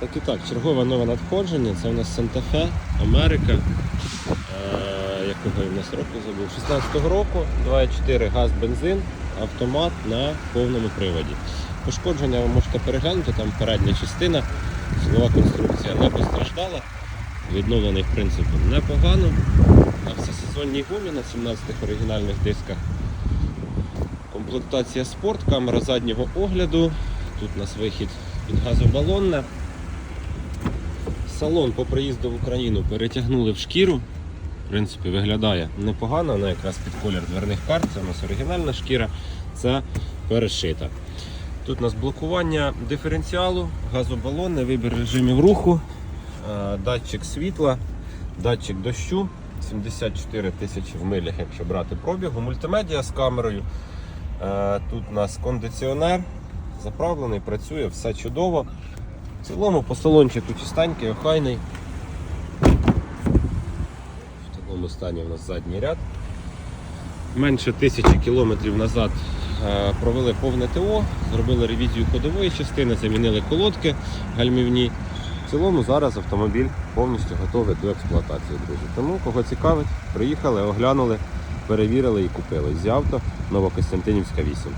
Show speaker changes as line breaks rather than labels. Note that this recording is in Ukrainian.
Так і так, чергове нове надходження. Це у нас Санта-Фе, Америка. Е, якого в нас року забув? 16-го року, 2,4 газ, бензин, автомат на повному приводі. Пошкодження ви можете переглянути, там передня частина, силова конструкція не постраждала. Відновлений в принципі непогано. На всесезонній гумі на 17-х оригінальних дисках. Комплектація спорт, камера заднього огляду. Тут у нас вихід під газобалонне. Салон по приїзду в Україну перетягнули в шкіру. В принципі, виглядає непогано, вона якраз під колір дверних карт. Це у нас оригінальна шкіра, це перешита. Тут у нас блокування диференціалу, газобалонне, вибір режимів руху, е, датчик світла, датчик дощу, 74 тисячі в милях, якщо брати пробігу, мультимедіа з камерою. Е, Тут у нас кондиціонер заправлений, працює, все чудово. В цілому по салончику чистенький, охайний. В такому стані у нас задній ряд. Менше тисячі кілометрів назад е, провели повне ТО, зробили ревізію ходової частини, замінили колодки гальмівні. В цілому зараз автомобіль повністю готовий до експлуатації, друзі. Тому кого цікавить, приїхали, оглянули, перевірили і купили. Зі авто Новокостянтинівська 8.